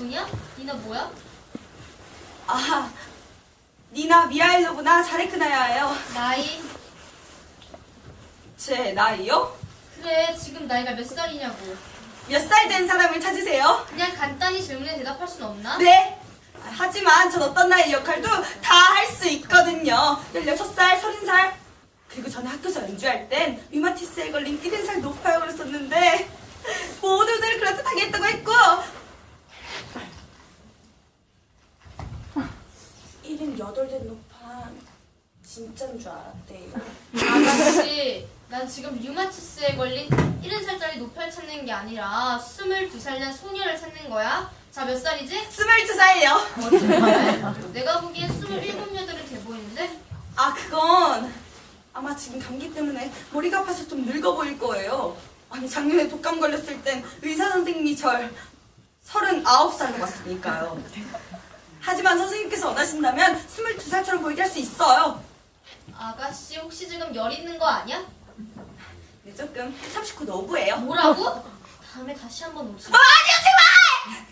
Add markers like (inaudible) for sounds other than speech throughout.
누구냐? 니나 뭐야? 아, 니나 미하일로구나. 자레크나야예요. 나이 제 나이요? 그래 지금 나이가 몇 살이냐고 몇 살 된 사람을 찾으세요? 그냥 간단히 질문에 대답할 순 없나? 네. 아, 하지만 전 어떤 나이 역할도 다 할 수 있거든요. 16살, 30살. 그리고 저는 학교에서 연주할 땐 류마티스에 걸린 1인살 높아요 그랬었는데 모두들 그렇듯하게 했다고 했고 78된 높아 진짠 줄 알았대요. 아가씨 난 지금 류마티스에 걸린 70살짜리 노팔 찾는 게 아니라 22살 난 소녀를 찾는 거야 자 몇 살이지? 22살이요. 거짓말 내가 보기엔 27, 8은 돼 보이는데? 아 그건 아마 지금 감기 때문에 머리가 아파서 좀 늙어 보일 거예요. 아니 작년에 독감 걸렸을 땐 의사 선생님이 절 39살로 봤으니까요. 하지만 선생님께서 원하신다면 22살처럼 보이게 할 수 있어요. 아가씨 혹시 지금 열 있는 거 아니야? 네, 조금 39 노브예요. 뭐라고? 다음에 다시 한번 오지 아, 아니요 제발!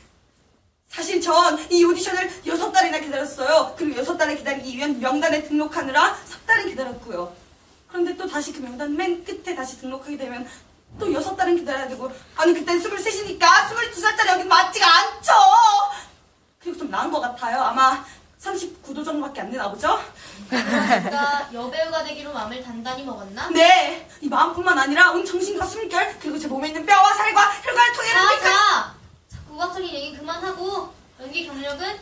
사실 전 이 오디션을 여섯 달이나 기다렸어요. 그리고 여섯 달을 기다리기 위한 명단에 등록하느라 석 달을 기다렸고요. 그런데 또 다시 그 명단 맨 끝에 다시 등록하게 되면 또 여섯 달은 기다려야 되고 아니 그땐 스물셋이니까 스물두 살짜리 여기 맞지가 않죠. 그리고 좀 나은 것 같아요. 아마 39도 정도밖에 안 되나 보죠? 그러니까 여배우가 되기로 마음을 단단히 먹었나? 네, 이 마음뿐만 아니라 온 정신과 숨결 그리고 제 몸에 있는 뼈와 살과 혈관을 통해 자, 는 자! 자꾸 과학적인 얘기 그만하고 연기 경력은?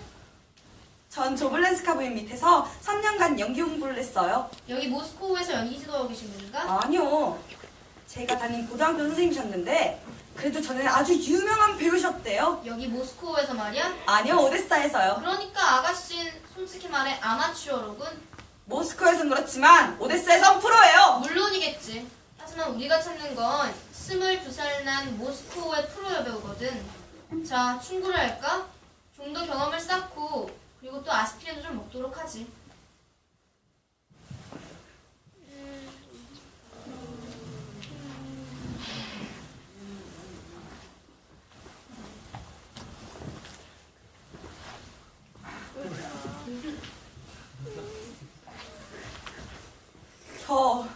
전 조블렌스카브인 밑에서 3년간 연기 공부를 했어요. 여기 모스코우에서 연기 지도하고 계신 분인가? 아니요. 제가 다닌 고등학교 선생님이셨는데 그래도 저는 아주 유명한 배우셨대요. 여기 모스코우에서 말이야? 아니요, 오데사에서요. 그러니까 아가씨는 솔직히 말해 아마추어로군 모스크에선 그렇지만 오데사에선 프로예요. 물론이겠지 하지만 우리가 찾는 건 22살 난 모스코우의 프로 여배우거든 자 충고를 할까? 좀 더 경험을 쌓고 그리고 또 아스피린도 좀 먹도록 하지 저...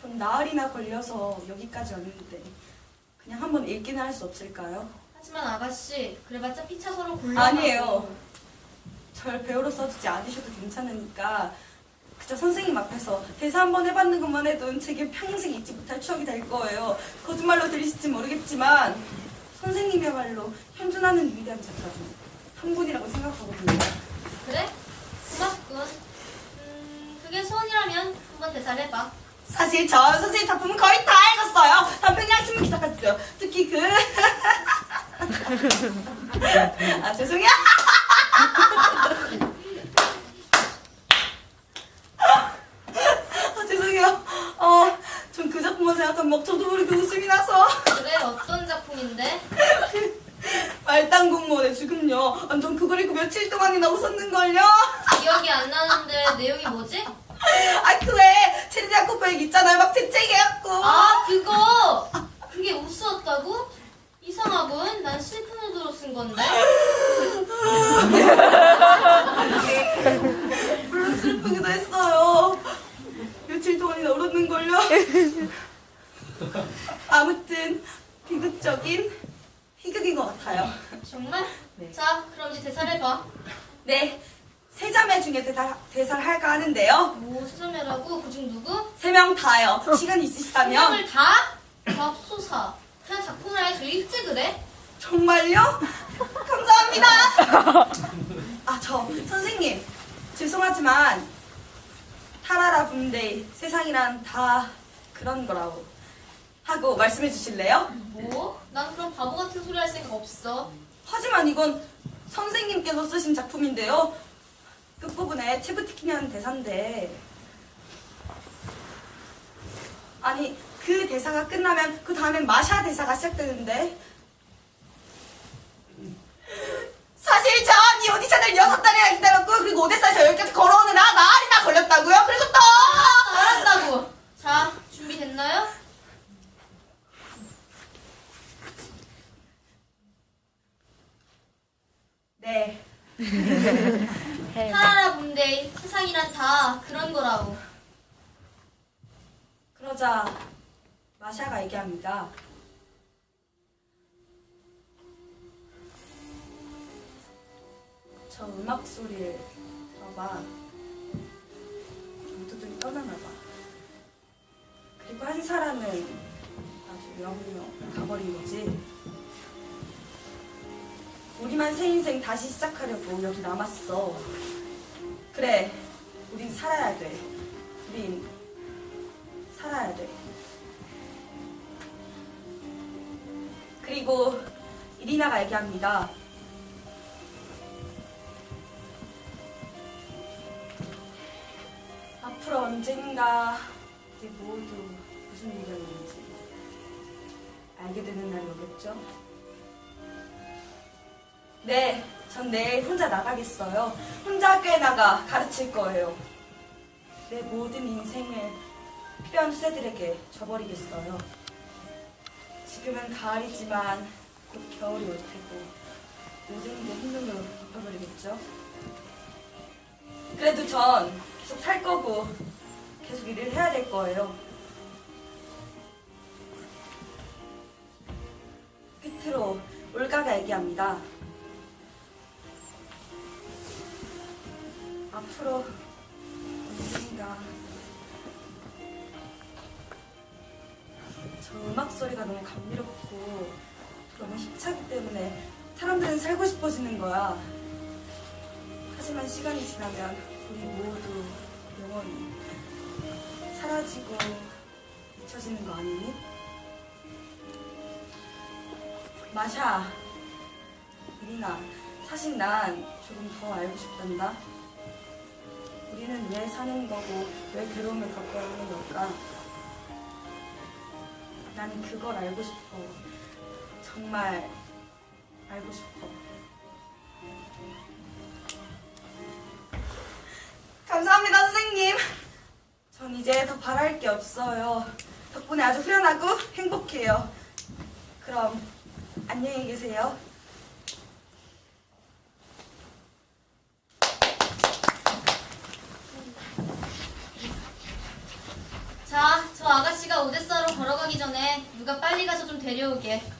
전 나흘이나 걸려서 여기까지 왔는데 그냥 한번 읽기는 할 수 없을까요? 하지만 아가씨 그래봤자 피차 서로 골라 아니에요. 절 배우로 써주지 않으셔도 괜찮으니까 그저 선생님 앞에서 대사 한번 해봤는 것만 해도 제게 평생 잊지 못할 추억이 될 거예요. 거짓말로 들리실지 모르겠지만 선생님이야말로 현존하는 위대한 작가 중한 분이라고 생각하거든요. 그래? 고맙군 음 그게 소원이라면 한번 대사를 해봐 사실 저 선생님 작품은 거의 다 읽었어요. 단편이랑 신문 기사 같죠. 특히 그... (laughs) 아 죄송해요. 아 죄송해요. 어, 전 그 작품만 생각하면 막 저도 모르게 웃음이 나서 그래 어떤 작품인데? 말단 공무원의 죽음요. 완전 그걸 읽고 며칠 동안이나 웃었는걸요. 기억이 안 나는데 내용이 뭐지? 아 그래 얘기 있잖아요. 막 재채기해갖고. 아 그거 그게 웃었다고? 이상하군 난 실편으로 쓴 건데 물론 슬프기도 했어요. 며칠 동안이나 울었는걸요. 아무튼 비극적인 희극인 것 같아요. 정말? 네. 자 그럼 이제 대사를 해봐 네, 세 자매 중에 대사, 대사를 할까 하는데요. 뭐 수정해라고 그중 누구? 세 명 다요. 시간 있으시다면 분명을 다? 밥소사 그냥 작품을 저 읽지 그래? 정말요? (laughs) 감사합니다. (laughs) 아, 저 선생님 죄송하지만 타라라 분데 세상이란 다 그런 거라고 하고 말씀해 주실래요? 뭐? 난 그런 바보 같은 소리 할 생각 없어 하지만 이건 선생님께서 쓰신 작품인데요. 19분에 치부티키냐는 대사인데 아니 그 대사가 끝나면 그 다음엔 마샤 대사가 시작되는데 사실 전 이 오디션을 6달이나 기다렸고 그리고 오데사에서 여기까지 걸어오느라 나흘이나 걸렸다고요? 그리고 또 알았다고 자 준비됐나요? 네 (laughs) 하라라 본데 세상이란 다 그런 거라고. 그러자 마샤가 얘기합니다. 저 음악 소리를 들어봐. 모두들 떠나나 봐. 그리고 한 사람은 아주 영영 가버린 거지. 우리만 새 인생 다시 시작하려고 여기 남았어. 그래, 우린 살아야 돼. 우린 살아야 돼. 그리고 이리나가 얘기합니다. 앞으로 언젠가 우리 모두 무슨 일이 있는지 알게 되는 날이 오겠죠? 네, 전 내일 혼자 나가겠어요. 혼자 학교에 나가 가르칠 거예요. 내 모든 인생을 필요한 수세들에게 줘버리겠어요. 지금은 가을이지만 곧 겨울이 올 테고 모든 게 흰눈으로 덮여버리겠죠. 그래도 전 계속 살 거고 계속 일을 해야 될 거예요. 끝으로 올가가 얘기합니다. 앞으로 언젠가 저 음악 소리가 너무 감미롭고 너무 힘차기 때문에 사람들은 살고 싶어지는 거야. 하지만 시간이 지나면 우리 모두 영원히 사라지고 잊혀지는 거 아니니? 마샤, 이리나, 사실 난 조금 더 알고 싶단다. 우리는 왜 사는 거고 왜 괴로움을 겪어야 하는 걸까? 난 그걸 알고 싶어. 정말 알고 싶어. 감사합니다, 선생님. 전 이제 더 바랄 게 없어요. 덕분에 아주 후련하고 행복해요. 그럼 안녕히 계세요. 아가씨가 오데사로 걸어가기 전에 누가 빨리 가서 좀 데려오게.